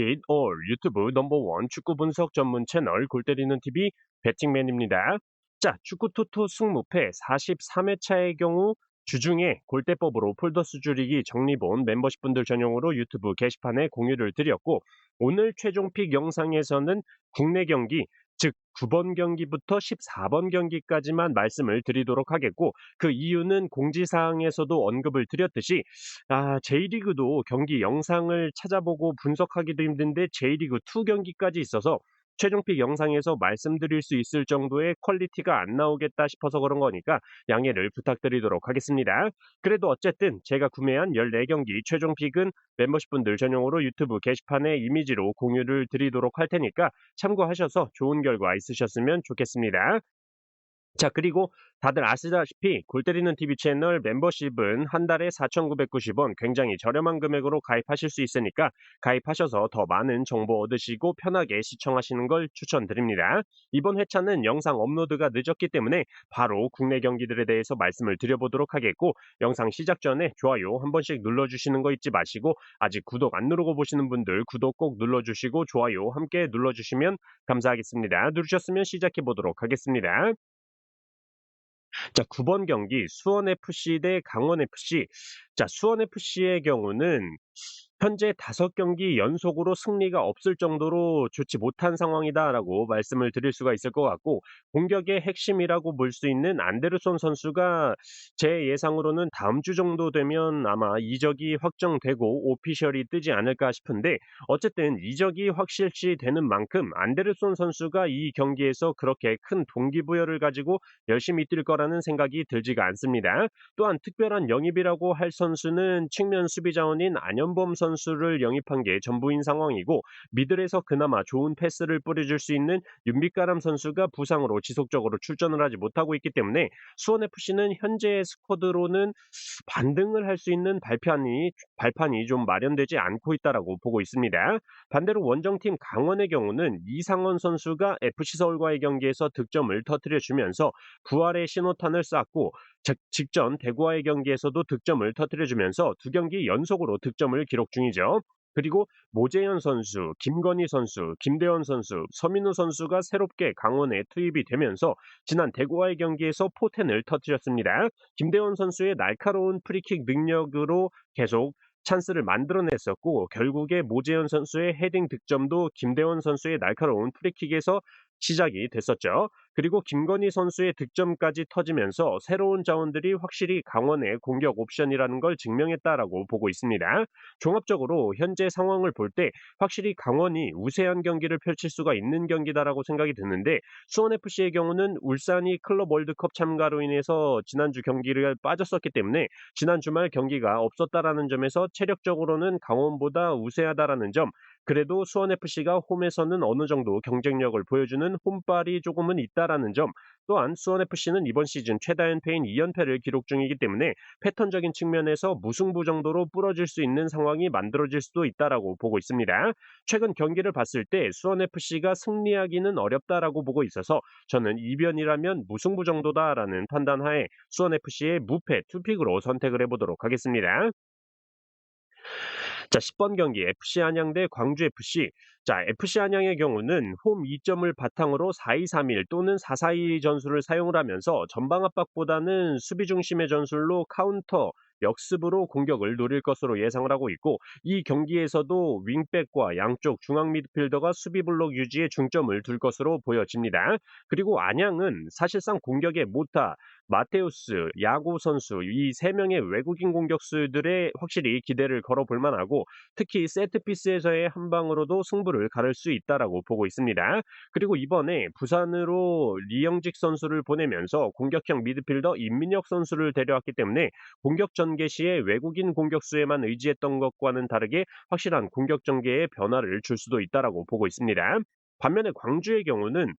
It all 유튜브 넘버원 축구 분석 전문 채널 골 때리는 TV 배팅맨입니다. 자, 축구 토토 승무패 43회차의 경우 주중에 골대법으로 폴더스 줄이기 정리본 멤버십 분들 전용으로 유튜브 게시판에 공유를 드렸고 오늘 최종 픽 영상에서는 국내 경기 즉 9번 경기부터 14번 경기까지만 말씀을 드리도록 하겠고 그 이유는 공지사항에서도 언급을 드렸듯이 아, J리그도 경기 영상을 찾아보고 분석하기도 힘든데 J리그 2 경기까지 있어서 최종픽 영상에서 말씀드릴 수 있을 정도의 퀄리티가 안 나오겠다 싶어서 그런 거니까 양해를 부탁드리도록 하겠습니다. 그래도 어쨌든 제가 구매한 14경기 최종픽은 멤버십 분들 전용으로 유튜브 게시판에 이미지로 공유를 드리도록 할 테니까 참고하셔서 좋은 결과 있으셨으면 좋겠습니다. 자, 그리고 다들 아시다시피 골 때리는 TV 채널 멤버십은 한 달에 4,990원 굉장히 저렴한 금액으로 가입하실 수 있으니까 가입하셔서 더 많은 정보 얻으시고 편하게 시청하시는 걸 추천드립니다. 이번 회차는 영상 업로드가 늦었기 때문에 바로 국내 경기들에 대해서 말씀을 드려보도록 하겠고 영상 시작 전에 좋아요 한 번씩 눌러주시는 거 잊지 마시고 아직 구독 안 누르고 보시는 분들 구독 꼭 눌러주시고 좋아요 함께 눌러주시면 감사하겠습니다. 누르셨으면 시작해 보도록 하겠습니다. 자, 9번 경기 수원FC 대 강원FC. 자, 수원FC의 경우는 현재 다섯 경기 연속으로 승리가 없을 정도로 좋지 못한 상황이다라고 말씀을 드릴 수가 있을 것 같고 공격의 핵심이라고 볼 수 있는 안데르손 선수가 제 예상으로는 다음 주 정도 되면 아마 이적이 확정되고 오피셜이 뜨지 않을까 싶은데 어쨌든 이적이 확실시 되는 만큼 안데르손 선수가 이 경기에서 그렇게 큰 동기부여를 가지고 열심히 뛸 거라는 생각이 들지가 않습니다. 또한 특별한 영입이라고 할 선수는 측면 수비 자원인 안현범 선수 선수를 영입한 게 전부인 상황이고 미들에서 그나마 좋은 패스를 뿌려줄 수 있는 윤빛가람 선수가 부상으로 지속적으로 출전을 하지 못하고 있기 때문에 수원FC는 현재 스쿼드로는 반등을 할 수 있는 발판이 발판이 좀 마련되지 않고 있다라고 보고 있습니다. 반대로 원정팀 강원의 경우는 이상원 선수가 FC 서울과의 경기에서 득점을 터뜨려 주면서 부활의 신호탄을 쐈고 직전 대구와의 경기에서도 득점을 터뜨려 주면서 두 경기 연속으로 득점을 기록 중이죠. 그리고 모재현 선수, 김건희 선수, 김대원 선수, 서민우 선수가 새롭게 강원에 투입이 되면서 지난 대구와의 경기에서 포텐을 터뜨렸습니다. 김대원 선수의 날카로운 프리킥 능력으로 계속 찬스를 만들어냈었고 결국에 모재현 선수의 헤딩 득점도 김대원 선수의 날카로운 프리킥에서 시작이 됐었죠. 그리고 김건희 선수의 득점까지 터지면서 새로운 자원들이 확실히 강원의 공격 옵션이라는 걸 증명했다라고 보고 있습니다. 종합적으로 현재 상황을 볼 때 확실히 강원이 우세한 경기를 펼칠 수가 있는 경기다라고 생각이 드는데 수원FC의 경우는 울산이 클럽 월드컵 참가로 인해서 지난주 경기를 빠졌었기 때문에 지난 주말 경기가 없었다라는 점에서 체력적으로는 강원보다 우세하다라는 점 그래도 수원FC가 홈에서는 어느 정도 경쟁력을 보여주는 홈발이 조금은 있다라는 점, 또한 수원FC는 이번 시즌 최다 연패인 2연패를 기록 중이기 때문에 패턴적인 측면에서 무승부 정도로 부러질 수 있는 상황이 만들어질 수도 있다라고 보고 있습니다. 최근 경기를 봤을 때 수원FC가 승리하기는 어렵다라고 보고 있어서 저는 이변이라면 무승부 정도다라는 판단하에 수원FC의 무패 투픽으로 선택을 해보도록 하겠습니다. 자, 10번 경기 FC 안양 대 광주 FC. 자, FC 안양의 경우는 홈 2점을 바탕으로 4-2-3-1 또는 4-4-2 전술을 사용을 하면서 전방 압박보다는 수비 중심의 전술로 카운터, 역습으로 공격을 노릴 것으로 예상을 하고 있고 이 경기에서도 윙백과 양쪽 중앙 미드필더가 수비 블록 유지에 중점을 둘 것으로 보여집니다. 그리고 안양은 사실상 공격의 모타, 마테우스, 야구 선수 이 세 명의 외국인 공격수들의 확실히 기대를 걸어볼 만하고 특히 세트피스에서의 한 방으로도 승부를 가를 수 있다라고 보고 있습니다. 그리고 이번에 부산으로 리영직 선수를 보내면서 공격형 미드필더 임민혁 선수를 데려왔기 때문에 공격 전개 시에 외국인 공격수에만 의지했던 것과는 다르게 확실한 공격 전개에 변화를 줄 수도 있다라고 보고 있습니다. 반면에 광주의 경우는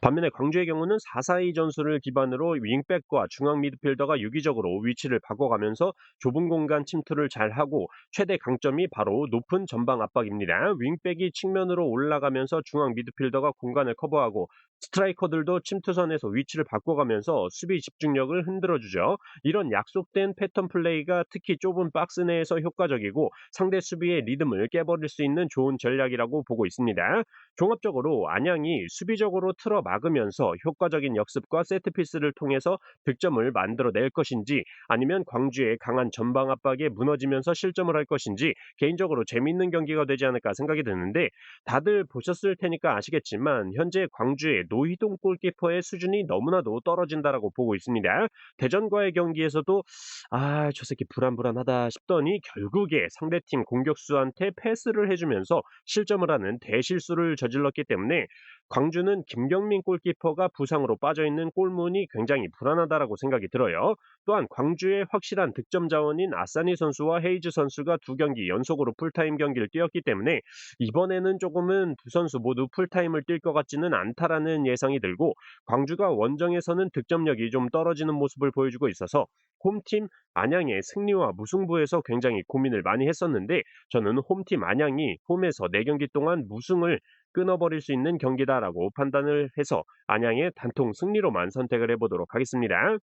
반면에 광주의 경우는 4-4-2 전술을 기반으로 윙백과 중앙 미드필더가 유기적으로 위치를 바꿔가면서 좁은 공간 침투를 잘하고 최대 강점이 바로 높은 전방 압박입니다. 윙백이 측면으로 올라가면서 중앙 미드필더가 공간을 커버하고 스트라이커들도 침투선에서 위치를 바꿔가면서 수비 집중력을 흔들어주죠. 이런 약속된 패턴 플레이가 특히 좁은 박스 내에서 효과적이고 상대 수비의 리듬을 깨버릴 수 있는 좋은 전략이라고 보고 있습니다. 종합적으로 안양이 수비적으로 틀어 막으면서 효과적인 역습과 세트피스를 통해서 득점을 만들어낼 것인지 아니면 광주의 강한 전방 압박에 무너지면서 실점을 할 것인지 개인적으로 재밌는 경기가 되지 않을까 생각이 드는데 다들 보셨을 테니까 아시겠지만 현재 광주의 노희동 골키퍼의 수준이 너무나도 떨어진다라고 보고 있습니다. 대전과의 경기에서도 아, 저 새끼 불안불안하다 싶더니 결국에 상대팀 공격수한테 패스를 해주면서 실점을 하는 대실수를 저질렀기 때문에 광주는 김경민 골키퍼가 부상으로 빠져있는 골문이 굉장히 불안하다라고 생각이 들어요. 또한 광주의 확실한 득점 자원인 아사니 선수와 헤이즈 선수가 두 경기 연속으로 풀타임 경기를 뛰었기 때문에 이번에는 조금은 두 선수 모두 풀타임을 뛸 것 같지는 않다라는 예상이 들고 광주가 원정에서는 득점력이 좀 떨어지는 모습을 보여주고 있어서 홈팀 안양의 승리와 무승부에서 굉장히 고민을 많이 했었는데 저는 홈팀 안양이 홈에서 4경기 동안 무승을 끊어버릴 수 있는 경기다라고 판단을 해서 안양의 단통 승리로만 선택을 해보도록 하겠습니다.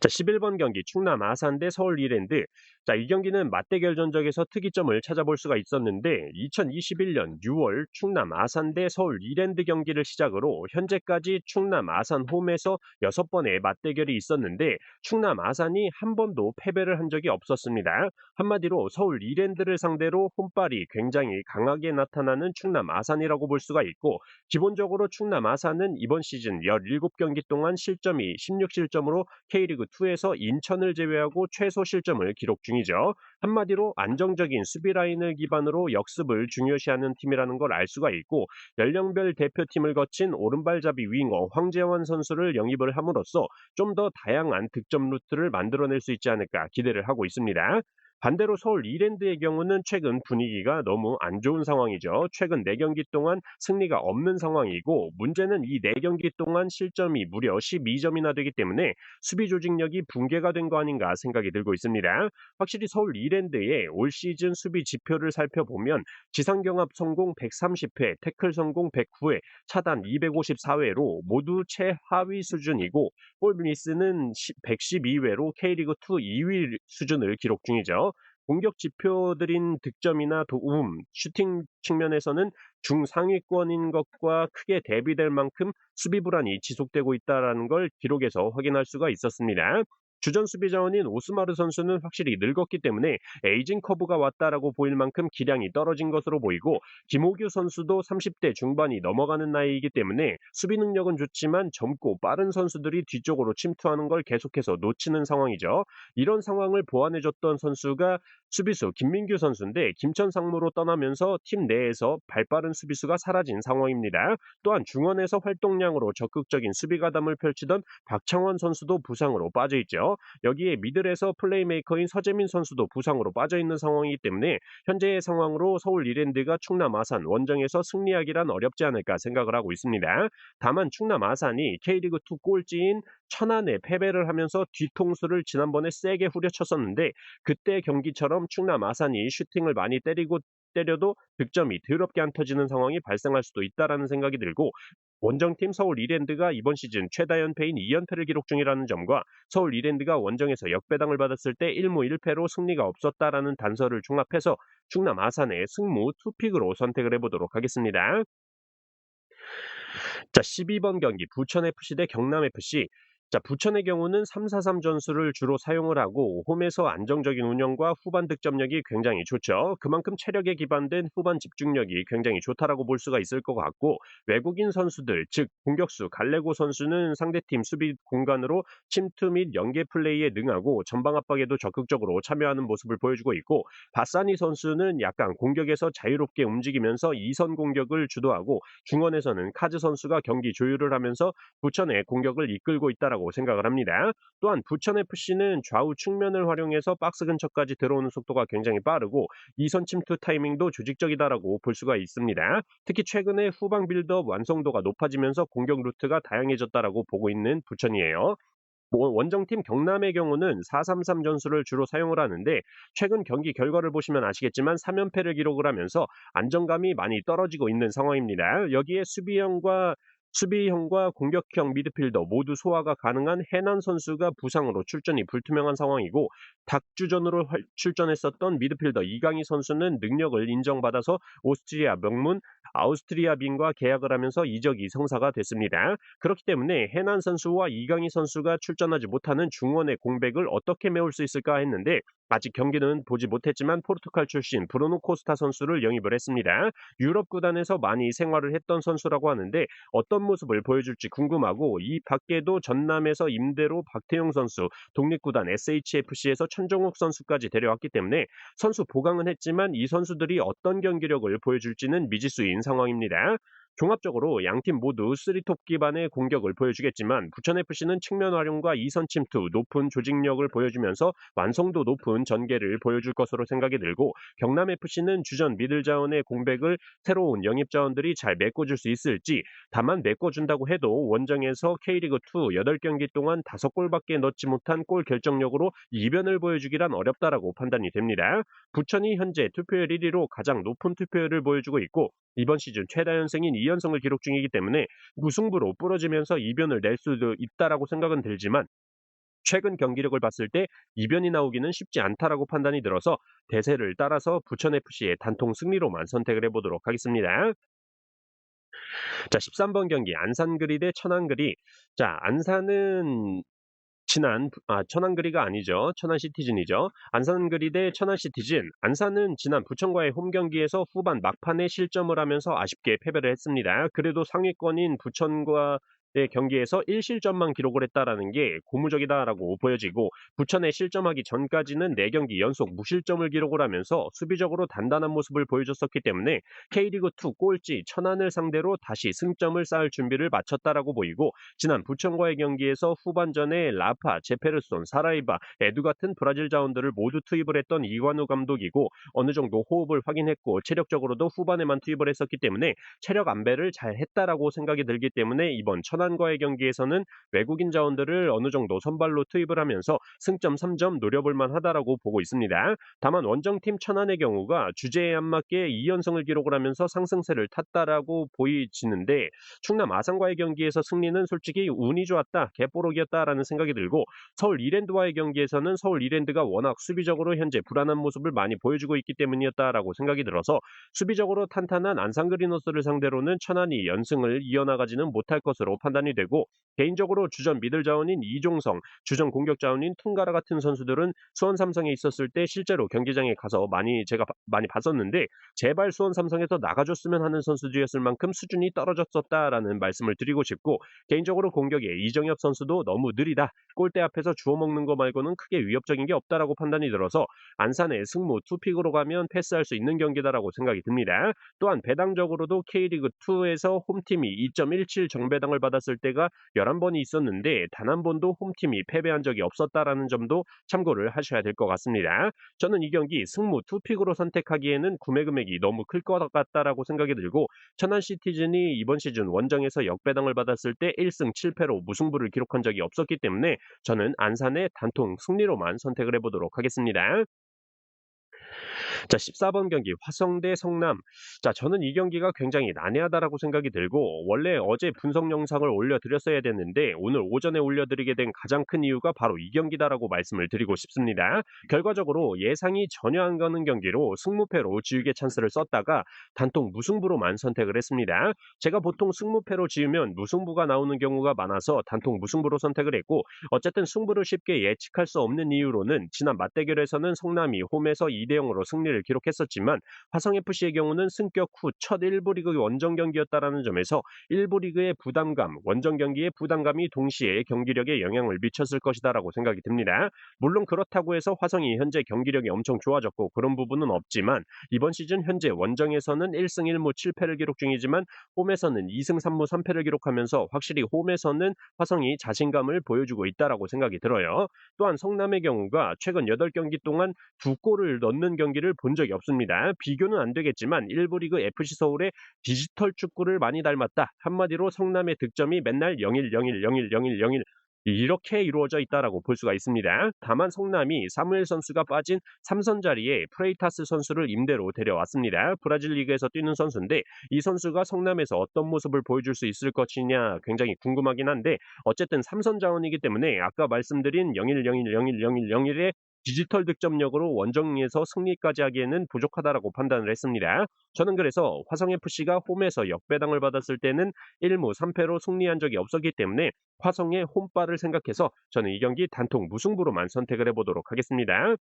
자, 11번 경기 충남 아산 대 서울 이랜드. 자, 이 경기는 맞대결 전적에서 특이점을 찾아볼 수가 있었는데 2021년 6월 충남 아산 대 서울 이랜드 경기를 시작으로 현재까지 충남 아산 홈에서 6번의 맞대결이 있었는데 충남 아산이 한 번도 패배를 한 적이 없었습니다. 한마디로 서울 이랜드를 상대로 홈발이 굉장히 강하게 나타나는 충남 아산이라고 볼 수가 있고 기본적으로 충남 아산은 이번 시즌 17경기 동안 실점이 16실점으로 K리그2에서 인천을 제외하고 최소 실점을 기록 중이죠. 한마디로 안정적인 수비 라인을 기반으로 역습을 중요시하는 팀이라는 걸 알 수가 있고 연령별 대표팀을 거친 오른발잡이 윙어 황재원 선수를 영입을 함으로써 좀 더 다양한 득점 루트를 만들어낼 수 있지 않을까 기대를 하고 있습니다. 반대로 서울 이랜드의 경우는 최근 분위기가 너무 안 좋은 상황이죠. 최근 4경기 동안 승리가 없는 상황이고 문제는 이 4경기 동안 실점이 무려 12점이나 되기 때문에 수비 조직력이 붕괴가 된 거 아닌가 생각이 들고 있습니다. 확실히 서울 이랜드의 올 시즌 수비 지표를 살펴보면 지상경합 성공 130회, 태클 성공 109회, 차단 254회로 모두 최하위 수준이고 골미스는 112회로 K리그2 2위 수준을 기록 중이죠. 공격 지표들인 득점이나 도움, 슈팅 측면에서는 중상위권인 것과 크게 대비될 만큼 수비 불안이 지속되고 있다는 걸 기록에서 확인할 수가 있었습니다. 주전 수비 자원인 오스마르 선수는 확실히 늙었기 때문에 에이징 커브가 왔다라고 보일 만큼 기량이 떨어진 것으로 보이고 김호규 선수도 30대 중반이 넘어가는 나이이기 때문에 수비 능력은 좋지만 젊고 빠른 선수들이 뒤쪽으로 침투하는 걸 계속해서 놓치는 상황이죠. 이런 상황을 보완해줬던 선수가 수비수 김민규 선수인데 김천 상무로 떠나면서 팀 내에서 발빠른 수비수가 사라진 상황입니다. 또한 중원에서 활동량으로 적극적인 수비 가담을 펼치던 박창원 선수도 부상으로 빠져 있죠. 여기에 미들에서 플레이메이커인 서재민 선수도 부상으로 빠져 있는 상황이기 때문에 현재의 상황으로 서울 이랜드가 충남 아산 원정에서 승리하기란 어렵지 않을까 생각을 하고 있습니다. 다만 충남 아산이 K리그2 꼴찌인 천안에 패배를 하면서 뒤통수를 지난번에 세게 후려쳤었는데 그때 경기처럼 충남 아산이 슈팅을 많이 때리고 때려도 득점이 더럽게 안 터지는 상황이 발생할 수도 있다라는 생각이 들고 원정팀 서울 이랜드가 이번 시즌 최다 연패인 2연패를 기록 중이라는 점과 서울 이랜드가 원정에서 역배당을 받았을 때 1무 1패로 승리가 없었다라는 단서를 종합해서 충남 아산의 승무 투픽으로 선택을 해보도록 하겠습니다. 자, 12번 경기 부천FC 대 경남FC 자, 부천의 경우는 3-4-3 전술을 주로 사용을 하고 홈에서 안정적인 운영과 후반 득점력이 굉장히 좋죠. 그만큼 체력에 기반된 후반 집중력이 굉장히 좋다라고 볼 수가 있을 것 같고 외국인 선수들, 즉 공격수 갈레고 선수는 상대팀 수비 공간으로 침투 및 연계 플레이에 능하고 전방 압박에도 적극적으로 참여하는 모습을 보여주고 있고 바사니 선수는 약간 공격에서 자유롭게 움직이면서 2선 공격을 주도하고 중원에서는 카즈 선수가 경기 조율을 하면서 부천의 공격을 이끌고 있다라고 있다고 생각을 합니다. 또한 부천FC는 좌우 측면을 활용해서 박스 근처까지 들어오는 속도가 굉장히 빠르고 이선 침투 타이밍도 조직적이다라고 볼 수가 있습니다. 특히 최근에 후방 빌드업 완성도가 높아지면서 공격 루트가 다양해졌다라고 보고 있는 부천이에요. 뭐 원정팀 경남의 경우는 4-3-3 전술을 주로 사용을 하는데 최근 경기 결과를 보시면 아시겠지만 3연패를 기록을 하면서 안정감이 많이 떨어지고 있는 상황입니다. 여기에 수비형과 수비형과 공격형 미드필더 모두 소화가 가능한 해난 선수가 부상으로 출전이 불투명한 상황이고 닭주전으로 활- 출전했었던 미드필더 이강희 선수는 능력을 인정받아서 오스트리아 명문 아우스트리아 빈과 계약을 하면서 이적이 성사가 됐습니다. 그렇기 때문에 해난 선수와 이강희 선수가 출전하지 못하는 중원의 공백을 어떻게 메울 수 있을까 했는데 아직 경기는 보지 못했지만 포르투갈 출신 브루노 코스타 선수를 영입을 했습니다. 유럽 구단에서 많이 생활을 했던 선수라고 하는데 어떤 모습을 보여줄지 궁금하고 이 밖에도 전남에서 임대로 박태용 선수, 독립구단 SHFC에서 천정욱 선수까지 데려왔기 때문에 선수 보강은 했지만 이 선수들이 어떤 경기력을 보여줄지는 미지수인 상황입니다. 종합적으로 양팀 모두 3톱 기반의 공격을 보여주겠지만 부천FC는 측면 활용과 이선 침투, 높은 조직력을 보여주면서 완성도 높은 전개를 보여줄 것으로 생각이 들고 경남FC는 주전 미들 자원의 공백을 새로운 영입 자원들이 잘 메꿔줄 수 있을지 다만 메꿔준다고 해도 원정에서 K리그2 8경기 동안 5골밖에 넣지 못한 골 결정력으로 이변을 보여주기란 어렵다라고 판단이 됩니다. 부천이 현재 투표율 1위로 가장 높은 투표율을 보여주고 있고 이번 시즌 최다 연승인 2연승을 기록 중이기 때문에 무승부로 부러지면서 이변을 낼 수도 있다라고 생각은 들지만 최근 경기력을 봤을 때 이변이 나오기는 쉽지 않다라고 판단이 들어서 대세를 따라서 부천FC의 단통 승리로만 선택을 해보도록 하겠습니다. 자, 13번 경기 안산그리 대 천안그리. 자, 안산은 지난 아 천안그리가 아니죠. 천안시티즌이죠. 안산그리 대 천안시티즌. 안산은 지난 부천과의 홈 경기에서 후반 막판에 실점을 하면서 아쉽게 패배를 했습니다. 그래도 상위권인 부천과 의 경기에서 1실점만 기록을 했다라는 게 고무적이다라고 보여지고 부천에 실점하기 전까지는 4경기 연속 무실점을 기록을 하면서 수비적으로 단단한 모습을 보여줬었기 때문에 K리그2 꼴찌 천안을 상대로 다시 승점을 쌓을 준비를 마쳤다라고 보이고 지난 부천과의 경기에서 후반전에 라파, 제페르손, 사라이바, 에두 같은 브라질 자원들을 모두 투입을 했던 이관우 감독이고 어느 정도 호흡을 확인했고 체력적으로도 후반에만 투입을 했었기 때문에 체력 안배를 잘 했다라고 생각이 들기 때문에 이번 천안 과의 경기에서는 외국인 자원들을 어느 정도 선발로 투입을 하면서 승점 3점 노려볼 만하다라고 보고 있습니다. 다만 원정팀 천안의 경우가 주제에 안 맞게 2연승을 기록을 하면서 상승세를 탔다라고 보이지는데 충남 아산과의 경기에서 승리는 솔직히 운이 좋았다, 개뽀록이었다라는 생각이 들고 서울 이랜드와의 경기에서는 서울 이랜드가 워낙 수비적으로 현재 불안한 모습을 많이 보여주고 있기 때문이었다라고 생각이 들어서 수비적으로 탄탄한 안산 그리너스를 상대로는 천안이 연승을 이어나가지는 못할 것으로 판단 이 되고 개인적으로 주전 미들 자원인 이종성, 주전 공격 자원인 퉁가라 같은 선수들은 수원 삼성에 있었을 때 실제로 경기장에 가서 많이 제가 바- 많이 봤었는데 제발 수원 삼성에서 나가줬으면 하는 선수들이었을 만큼 수준이 떨어졌었다라는 말씀을 드리고 싶고 개인적으로 공격에 이정엽 선수도 너무 느리다. 골대 앞에서 주워 먹는 거 말고는 크게 위협적인 게 없다라고 판단이 들어서 안산의 승무 투픽으로 가면 패스할 수 있는 경기다라고 생각이 듭니다. 또한 배당적으로도 K리그 2에서 홈팀이 2.17 정배당을 받았 을 때가 11번이 있었는데 단 한 번도 홈팀이 패배한 적이 없었다라는 점도 참고를 하셔야 될 것 같습니다. 저는 이 경기 승무 투픽으로 선택하기에는 구매 금액이 너무 클 것 같다라고 생각이 들고 천안 시티즌이 이번 시즌 원정에서 역배당을 받았을 때 1승 7패로 무승부를 기록한 적이 없었기 때문에 저는 안산의 단통 승리로만 선택을 해보도록 하겠습니다. 자, 14번 경기 화성대 성남. 자, 저는 이 경기가 굉장히 난해하다라고 생각이 들고 원래 어제 분석 영상을 올려드렸어야 됐는데 오늘 오전에 올려드리게 된 가장 큰 이유가 바로 이 경기다라고 말씀을 드리고 싶습니다. 결과적으로 예상이 전혀 안 가는 경기로 승무패로 지우개 찬스를 썼다가 단통 무승부로만 선택을 했습니다. 제가 보통 승무패로 지으면 무승부가 나오는 경우가 많아서 단통 무승부로 선택을 했고 어쨌든 승부를 쉽게 예측할 수 없는 이유로는 지난 맞대결에서는 성남이 홈에서 2대 0으로 승리를 승리를 기록했었지만 화성FC의 경우는 승격 후 첫 1부 리그 원정 경기였다라는 점에서 1부 리그의 부담감, 원정 경기의 부담감이 동시에 경기력에 영향을 미쳤을 것이다라고 생각이 듭니다. 물론 그렇다고 해서 화성이 현재 경기력이 엄청 좋아졌고 그런 부분은 없지만 이번 시즌 현재 원정에서는 1승 1무 7패를 기록 중이지만 홈에서는 2승 3무 3패를 기록하면서 확실히 홈에서는 화성이 자신감을 보여주고 있다라고 생각이 들어요. 또한 성남의 경우가 최근 8경기 동안 두 골을 넣는 경기를 본 적이 없습니다. 비교는 안 되겠지만 1부 리그 FC 서울의 디지털 축구를 많이 닮았다. 한마디로 성남의 득점이 맨날 0일 0일 0일 0일 0일 이렇게 이루어져 있다라고 볼 수가 있습니다. 다만 성남이 사무엘 선수가 빠진 3선 자리에 프레이타스 선수를 임대로 데려왔습니다. 브라질 리그에서 뛰는 선수인데 이 선수가 성남에서 어떤 모습을 보여줄 수 있을 것이냐 굉장히 궁금하긴 한데 어쨌든 3선 자원이기 때문에 아까 말씀드린 0일 0일 0일 0일 0일의 디지털 득점력으로 원정에서 승리까지 하기에는 부족하다라고 판단을 했습니다. 저는 그래서 화성FC가 홈에서 역배당을 받았을 때는 1무 3패로 승리한 적이 없었기 때문에 화성의 홈바를 생각해서 저는 이 경기 단통 무승부로만 선택을 해보도록 하겠습니다.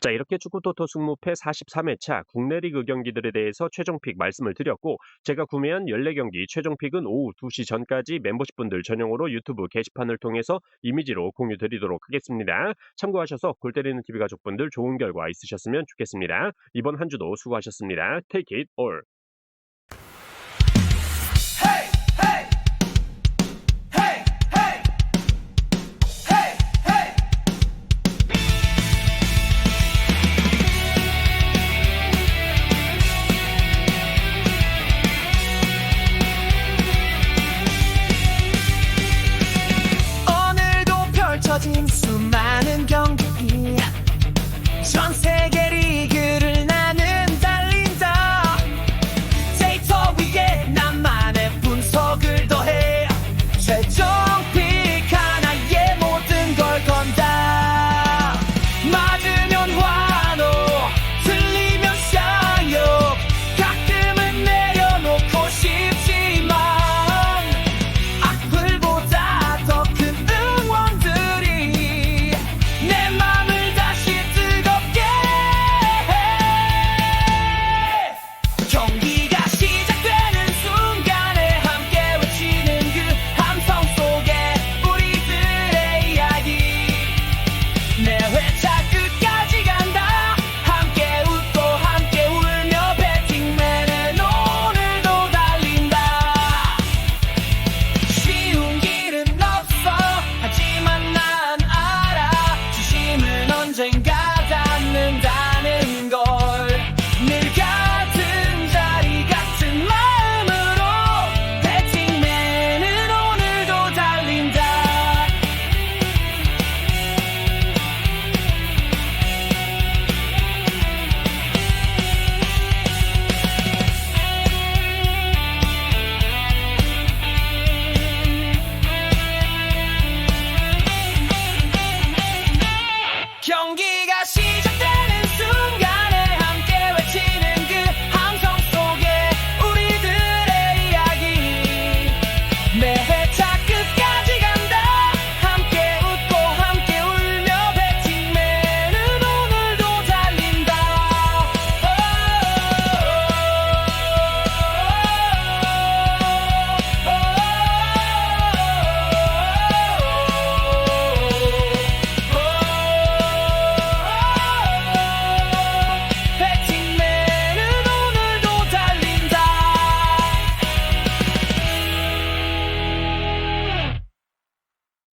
자, 이렇게 축구토토 승무패 43회차 국내 리그 경기들에 대해서 최종픽 말씀을 드렸고, 제가 구매한 14경기 최종픽은 오후 2시 전까지 멤버십 분들 전용으로 유튜브 게시판을 통해서 이미지로 공유 드리도록 하겠습니다. 참고하셔서 골 때리는 TV 가족분들 좋은 결과 있으셨으면 좋겠습니다. 이번 한 주도 수고하셨습니다. Take it all. Imagine so.